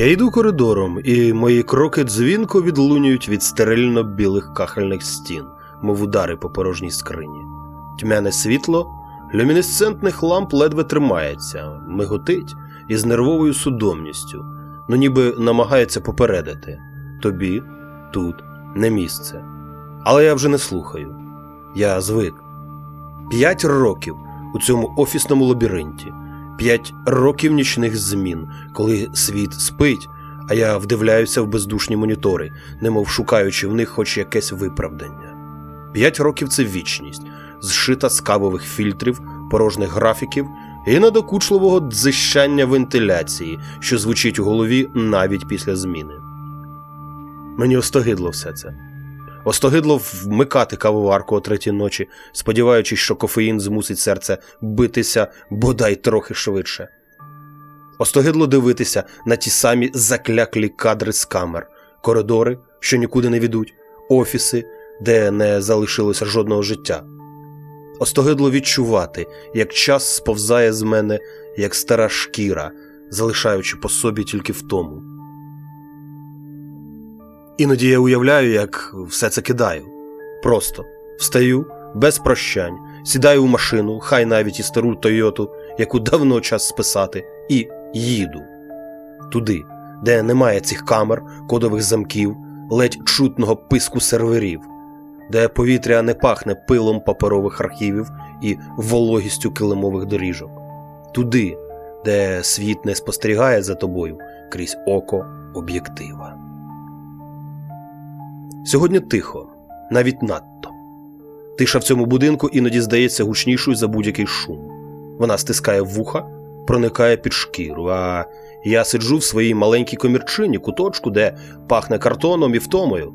Я йду коридором, і мої кроки дзвінко відлунюють від стерильно білих кахельних стін, мов удари по порожній скрині. Тьмяне світло люмінесцентних ламп ледве тримається, миготить із нервовою судомністю, ну ніби намагається попередити тобі тут не місце. Але я вже не слухаю. Я звик. П'ять років у цьому офісному лабіринті, п'ять років нічних змін, коли світ спить, а я вдивляюся в бездушні монітори, немов шукаючи в них хоч якесь виправдання. П'ять років це вічність, зшита з кавових фільтрів, порожніх графіків і надокучливого дзищання вентиляції, що звучить у голові навіть після зміни. Мені остогидло все це. Остогидло вмикати кавоварку о третій ночі, сподіваючись, що кофеїн змусить серце битися бодай трохи швидше. Остогидло дивитися на ті самі закляклі кадри з камер, коридори, що нікуди не ведуть, офіси, де не залишилося жодного життя. Остогидло відчувати, як час сповзає з мене, як стара шкіра, залишаючи по собі тільки втому. Іноді я уявляю, як все це кидаю. Просто встаю, без прощань, сідаю в машину, хай навіть і стару Тойоту, яку давно час списати, і їду туди, де немає цих камер, кодових замків, ледь чутного писку серверів, де повітря не пахне пилом паперових архівів і вологістю килимових доріжок, туди, де світ не спостерігає за тобою крізь око об'єктива. Сьогодні тихо, навіть надто. Тиша в цьому будинку іноді здається гучнішою за будь-який шум. Вона стискає вуха, проникає під шкіру, а я сиджу в своїй маленькій комірчині, куточку, де пахне картоном і втомою,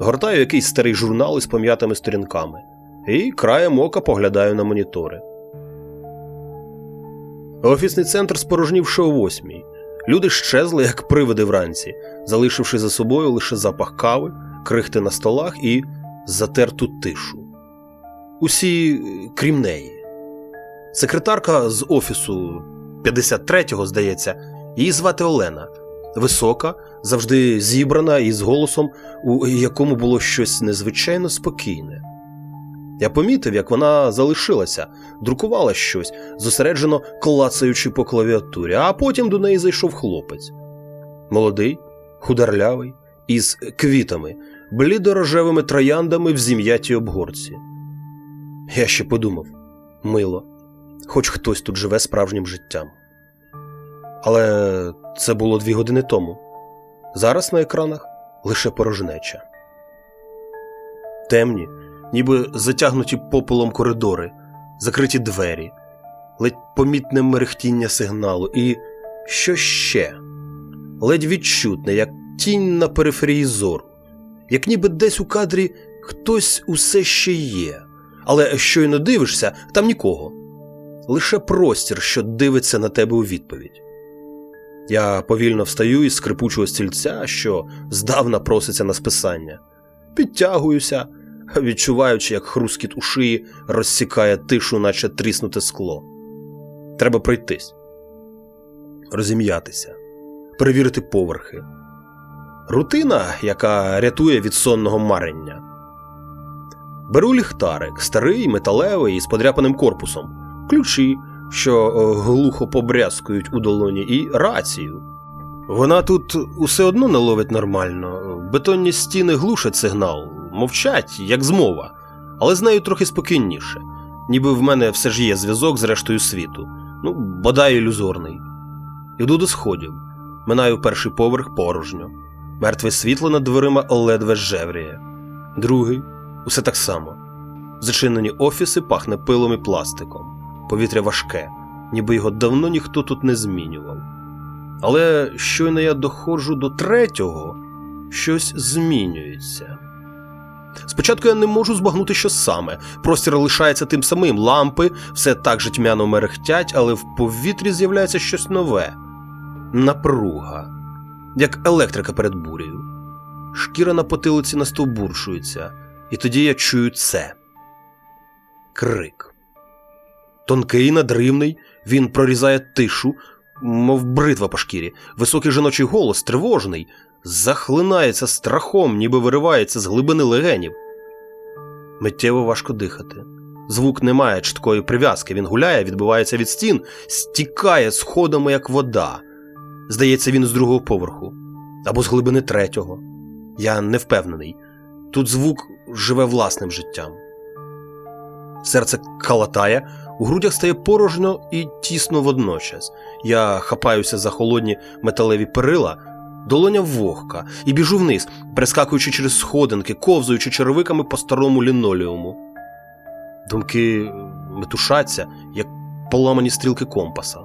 гортаю якийсь старий журнал із пом'ятими сторінками і краєм ока поглядаю на монітори. Офісний центр спорожнів ще о восьмій. Люди щезли, як привиди вранці, залишивши за собою лише запах кави, крихти на столах і затерту тишу. Усі, крім неї. Секретарка з офісу 53-го, здається, її звати Олена. Висока, завжди зібрана і з голосом, у якому було щось незвичайно спокійне. Я помітив, як вона залишилася, друкувала щось, зосереджено клацаючи по клавіатурі, а потім до неї зайшов хлопець. Молодий, хударлявий, із квітами, блідорожевими трояндами в зім'ятій обгорці. Я ще подумав мило, хоч хтось тут живе справжнім життям. Але це було дві години тому. Зараз на екранах лише порожнеча. Темні, ніби затягнуті попелом коридори, закриті двері, ледь помітне мерехтіння сигналу, і що ще? Ледь відчутне, як тінь на периферії зору, як ніби десь у кадрі хтось усе ще є, але щойно дивишся, там нікого. Лише простір, що дивиться на тебе у відповідь. Я повільно встаю із скрипучого стільця, що здавна проситься на списання, підтягуюся, відчуваючи, як хрускіт у шиї розсікає тишу, наче тріснуте скло. Треба пройтись, розім'ятися, перевірити поверхи. Рутина, яка рятує від сонного марення. Беру ліхтарик, старий, металевий із подряпаним корпусом, ключі, що е, глухо побрязкують у долоні, і рацію. Вона тут усе одно не ловить нормально. Бетонні стіни глушать сигнал, мовчать, як змова, але з нею трохи спокійніше, ніби в мене все ж є зв'язок з рештою світу, ну, бодай ілюзорний. Іду до сходів, минаю перший поверх порожньо. Мертве світло над дверима ледве жевріє. Другий усе так само. Зачинені офіси пахне пилом і пластиком. Повітря важке, ніби його давно ніхто тут не змінював. Але щойно я доходжу до третього, щось змінюється. Спочатку я не можу збагнути, що саме. Простір лишається тим самим, лампи все так же тьмяно мерехтять, але в повітрі з'являється щось нове напруга, як електрика перед бурею. Шкіра на потилиці настовбуршується, і тоді я чую це крик. Тонкий, надривний, він прорізає тишу, мов бритва по шкірі, високий жіночий голос, тривожний, захлинається страхом, ніби виривається з глибини легенів. Миттєво важко дихати. Звук не має чіткої прив'язки, він гуляє, відбивається від стін, стікає сходами, як вода. Здається, він з другого поверху або з глибини третього. Я не впевнений. Тут звук живе власним життям. Серце калатає, у грудях стає порожньо і тісно водночас. Я хапаюся за холодні металеві перила, долоня вогка, і біжу вниз, перескакуючи через сходинки, ковзуючи черевиками по старому лінолеуму. Думки метушаться, як поламані стрілки компаса.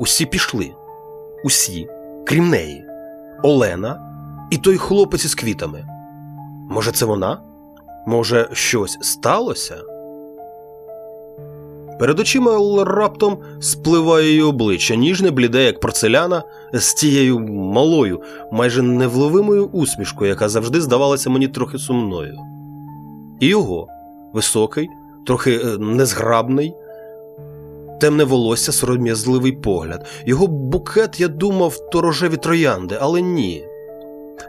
Усі пішли. Усі, крім неї, Олена і той хлопець із квітами. Може, це вона? Може, щось сталося? Перед очима раптом спливає її обличчя, ніжне, бліде, як порцеляна, з тією малою, майже невловимою усмішкою, яка завжди здавалася мені трохи сумною. І його високий, трохи е, незграбний, темне волосся, сором'язливий погляд. Його букет, я думав, то рожеві троянди, але ні.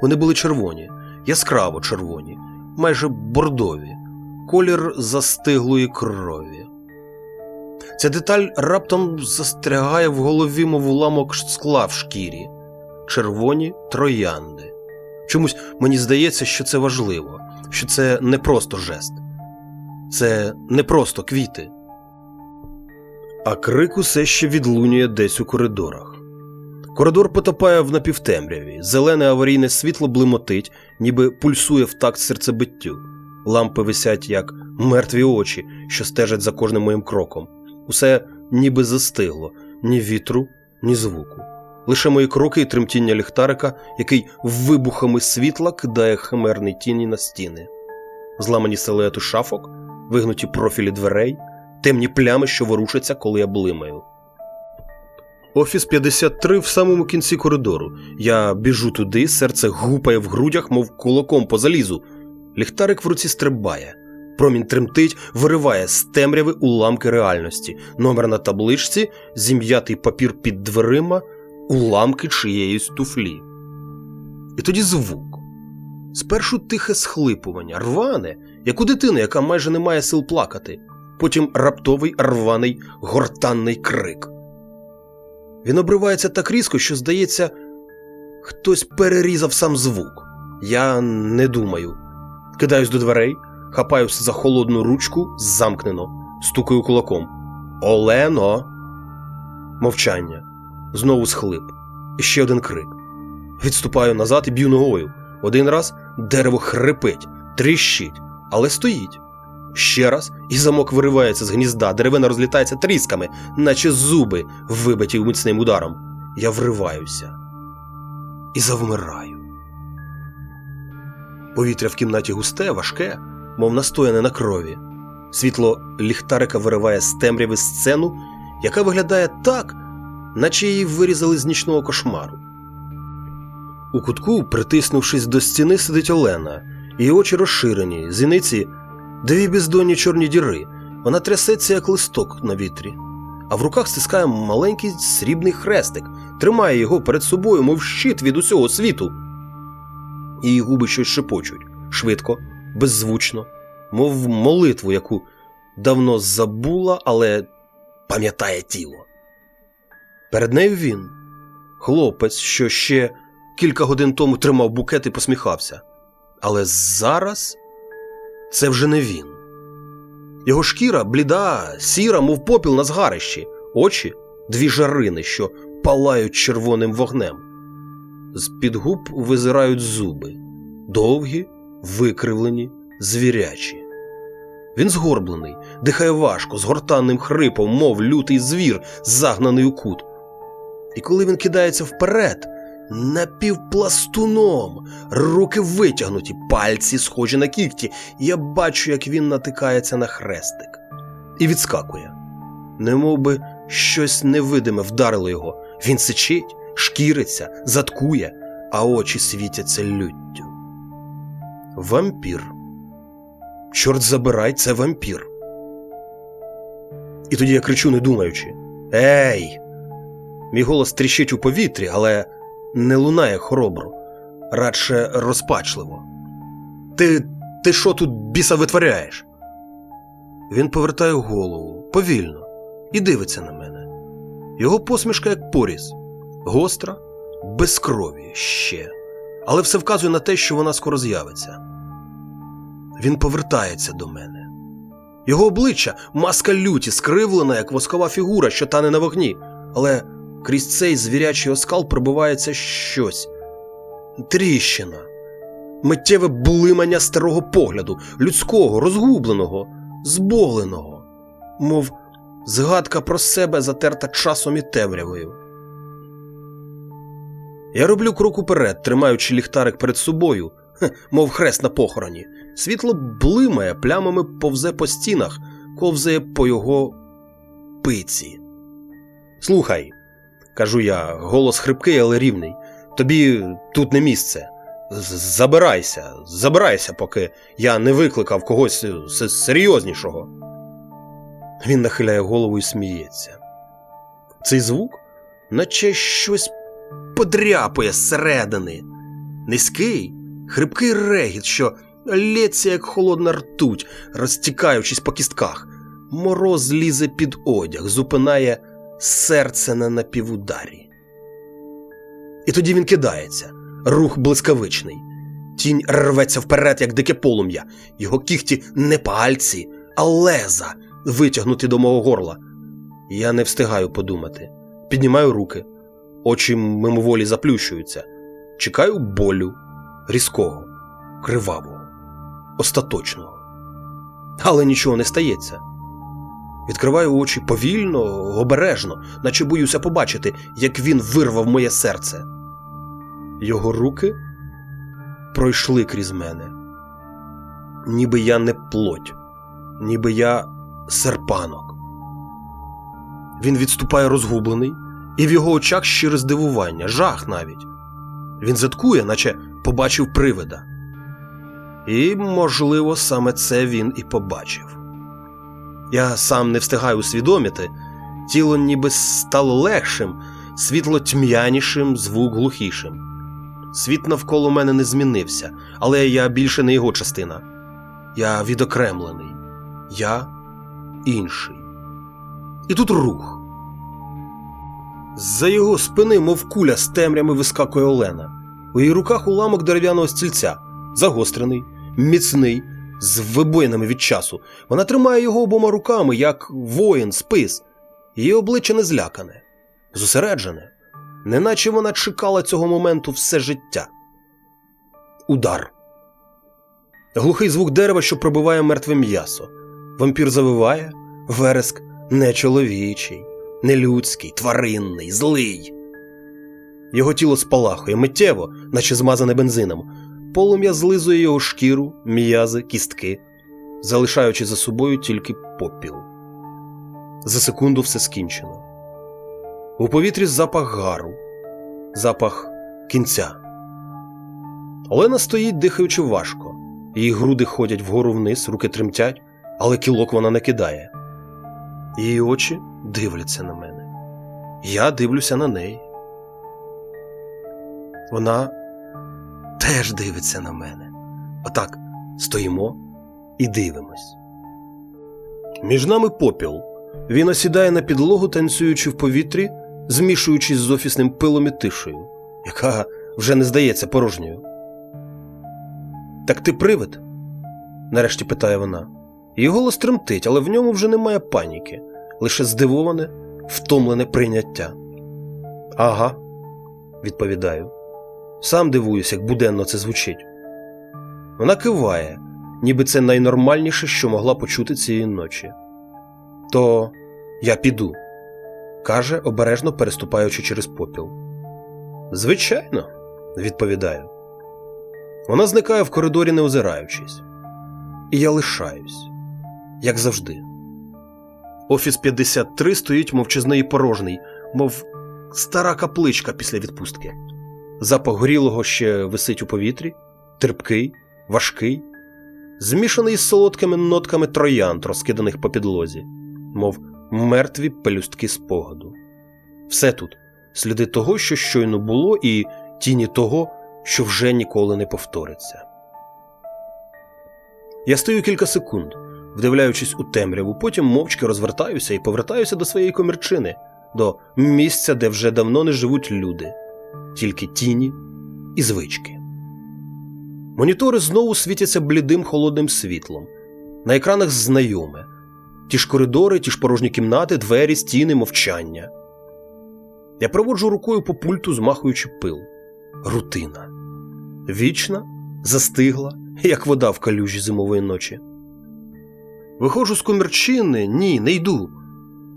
Вони були червоні, яскраво червоні, майже бордові, колір застиглої крові. Ця деталь раптом застрягає в голові, мов уламок скла в шкірі. Червоні троянди. Чомусь мені здається, що це важливо, що це не просто жест, це не просто квіти. А крик усе ще відлунює десь у коридорах. Коридор потопає в напівтемряві, зелене аварійне світло блимотить, ніби пульсує в такт серцебиттю. Лампи висять, як мертві очі, що стежать за кожним моїм кроком. Усе ніби застигло, ні вітру, ні звуку. Лише мої кроки і тремтіння ліхтарика, який вибухами світла кидає химерні тіні на стіни, зламані силуети шафок, вигнуті профілі дверей, темні плями, що ворушаться, коли я блимаю. Офіс 53 в самому кінці коридору. Я біжу туди, серце гупає в грудях, мов кулаком по залізу. Ліхтарик в руці стрибає. Промінь тремтить, вириває з темряви уламки реальності, номер на табличці, зім'ятий папір під дверима, уламки чиєїсь туфлі. І тоді звук. Спершу тихе схлипування, рване, як у дитини, яка майже не має сил плакати, потім раптовий рваний гортанний крик. Він обривається так різко, що, здається, хтось перерізав сам звук. Я не думаю. Кидаюсь до дверей, хапаюся за холодну ручку, замкнено, стукаю кулаком. Олено. Мовчання. Знову схлип. Ще один крик. Відступаю назад і б'ю ногою. Один раз дерево хрипить, тріщить, але стоїть. Ще раз, і замок виривається з гнізда, деревина розлітається трісками, наче зуби, вибиті міцним ударом. Я вриваюся і завмираю. Повітря в кімнаті густе, важке, мов настояне на крові. Світло ліхтарика вириває з темряви сцену, яка виглядає так, наче її вирізали з нічного кошмару. У кутку, притиснувшись до стіни, сидить Олена, її очі розширені, зіниці дві бездонні чорні діри. Вона трясеться, як листок на вітрі, а в руках стискає маленький срібний хрестик, тримає його перед собою, мов щит від усього світу. Її губи щось шепочуть швидко, беззвучно, мов молитву, яку давно забула, але пам'ятає тіло. Перед нею він, хлопець, що ще кілька годин тому тримав букет і посміхався. Але зараз це вже не він. Його шкіра бліда, сіра, мов попіл на згарищі, очі дві жарини, що палають червоним вогнем. З під губ визирають зуби, довгі, викривлені, звірячі. Він згорблений, дихає важко, з гортанним хрипом, мов лютий звір, загнаний у кут. І коли він кидається вперед, напівпластуном, руки витягнуті, пальці схожі на кігті, я бачу, як він натикається на хрестик і відскакує. Немов би щось невидиме вдарило його. Він сичить, шкіриться, заткує, а очі світяться люттю. Вампір. Чорт забирай, це вампір. І тоді я кричу, не думаючи: Ей! Мій голос тріщить у повітрі, але не лунає хоробро, радше розпачливо. Ти ти що тут біса витворяєш? Він повертає голову повільно і дивиться на мене. Його посмішка як поріз, гостра, без крові ще, але все вказує на те, що вона скоро з'явиться. Він повертається до мене. Його обличчя маска люті, скривлена, як воскова фігура, що тане на вогні, але крізь цей звірячий оскал пробивається щось. Тріщина, миттєве блимання старого погляду, людського, розгубленого, зболеного, мов згадка про себе затерта часом і темрявою. Я роблю крок уперед, тримаючи ліхтарик перед собою, хе, мов хрест на похороні. Світло блимає, плямами повзе по стінах, ковзає по його пиці. Слухай, кажу я, голос хрипкий, але рівний. Тобі тут не місце. Забирайся, забирайся, поки я не викликав когось серйознішого. Він нахиляє голову і сміється. Цей звук, наче щось подряпує зсередини. Низький, хрипкий регіт, що лється, як холодна ртуть, розтікаючись по кістках. Мороз лізе під одяг, зупинає серце на напівударі. І тоді він кидається, рух блискавичний. Тінь рветься вперед, як дике полум'я. Його кіхті не пальці, а леза, витягнуті до мого горла. Я не встигаю подумати. Піднімаю руки, очі мимоволі заплющуються. Чекаю болю, різкого, кривавого, остаточного. Але нічого не стається. Відкриваю очі повільно, обережно, наче боюся побачити, як він вирвав моє серце. Його руки пройшли крізь мене. Ніби я не плоть, ніби я серпанок. Він відступає розгублений, і в його очах щире здивування, жах навіть. Він заткує, наче побачив привида. І, можливо, саме це він і побачив. Я сам не встигаю усвідомити, тіло ніби стало легшим, світло тьмянішим, звук глухішим. Світ навколо мене не змінився, але я більше не його частина. Я відокремлений, я інший. І тут рух. З-за його спини, мов куля з темрями вискакує Олена. У її руках уламок дерев'яного стільця, загострений, міцний, з вибоїнами від часу. Вона тримає його обома руками, як воїн, спис. Її обличчя не злякане, зосереджене, неначе вона чекала цього моменту все життя. Удар. Глухий звук дерева, що пробиває мертве м'ясо. Вампір завиває, вереск нечоловічий, нелюдський, тваринний, злий. Його тіло спалахує миттєво, наче змазане бензином. Полум'я злизує його шкіру, м'язи, кістки, залишаючи за собою тільки попіл. За секунду все скінчено. У повітрі запах гару, запах кінця. Олена стоїть, дихаючи важко. Її груди ходять вгору вниз, руки тремтять, але кілок вона не кидає. Її очі дивляться на мене. Я дивлюся на неї. Вона теж дивиться на мене. Отак стоїмо і дивимось. Між нами попіл. Він осідає на підлогу, танцюючи в повітрі, змішуючись з офісним пилом і тишею, яка вже не здається порожньою. Так ти привид? нарешті питає вона. Її голос тремтить, але в ньому вже немає паніки, лише здивоване, втомлене прийняття. Ага, відповідаю. Сам дивуюсь, як буденно це звучить. Вона киває, ніби це найнормальніше, що могла почути цієї ночі. То я піду, каже, обережно переступаючи через попіл. Звичайно, відповідаю. Вона зникає в коридорі, не озираючись. І я лишаюсь, як завжди. Офіс 53 стоїть мовчазний і порожній, мов стара капличка після відпустки. Запах горілого ще висить у повітрі, терпкий, важкий, змішаний з солодкими нотками троянд, розкиданих по підлозі, мов мертві пелюстки спогаду. Все тут. Сліди того, що щойно було, і тіні того, що вже ніколи не повториться. Я стою кілька секунд, вдивляючись у темряву, потім мовчки розвертаюся і повертаюся до своєї комірчини, до місця, де вже давно не живуть люди, тільки тіні і звички. Монітори знову світяться блідим холодним світлом. На екранах знайоме. Ті ж коридори, ті ж порожні кімнати, двері, стіни, мовчання. Я проводжу рукою по пульту, змахуючи пил. Рутина. Вічна, застигла, як вода в калюжі зимової ночі. Виходжу з комірчини, ні, не йду.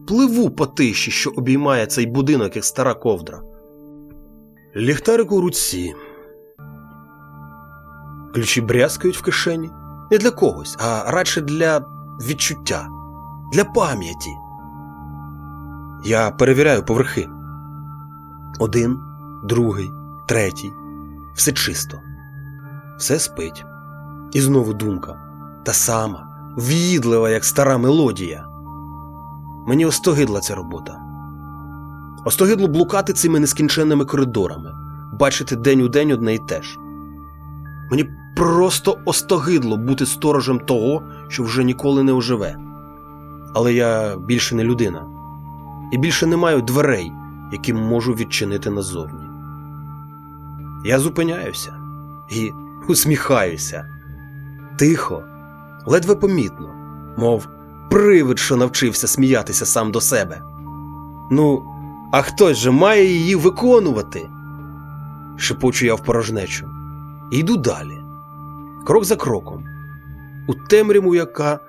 Пливу по тиші, що обіймає цей будинок, як стара ковдра. Ліхтарик у руці. Ключі брязкають в кишені. Не для когось, а радше для відчуття, для пам'яті. Я перевіряю поверхи. Один, другий, третій. Все чисто. Все спить. І знову думка. Та сама, в'їдлива, як стара мелодія. Мені остогидла ця робота. Остогидло блукати цими нескінченними коридорами, бачити день у день одне й те ж. Мені просто остогидло бути сторожем того, що вже ніколи не оживе. Але я більше не людина, і більше не маю дверей, які можу відчинити назовні. Я зупиняюся і усміхаюся. Тихо, ледве помітно, мов привид, що навчився сміятися сам до себе. Ну, а хтось же має її виконувати. шепочу я в порожнечу. Йду далі, крок за кроком, у темряву, яка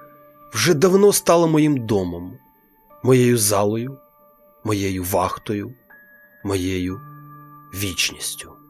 вже давно стала моїм домом, моєю залою, моєю вахтою, моєю вічністю.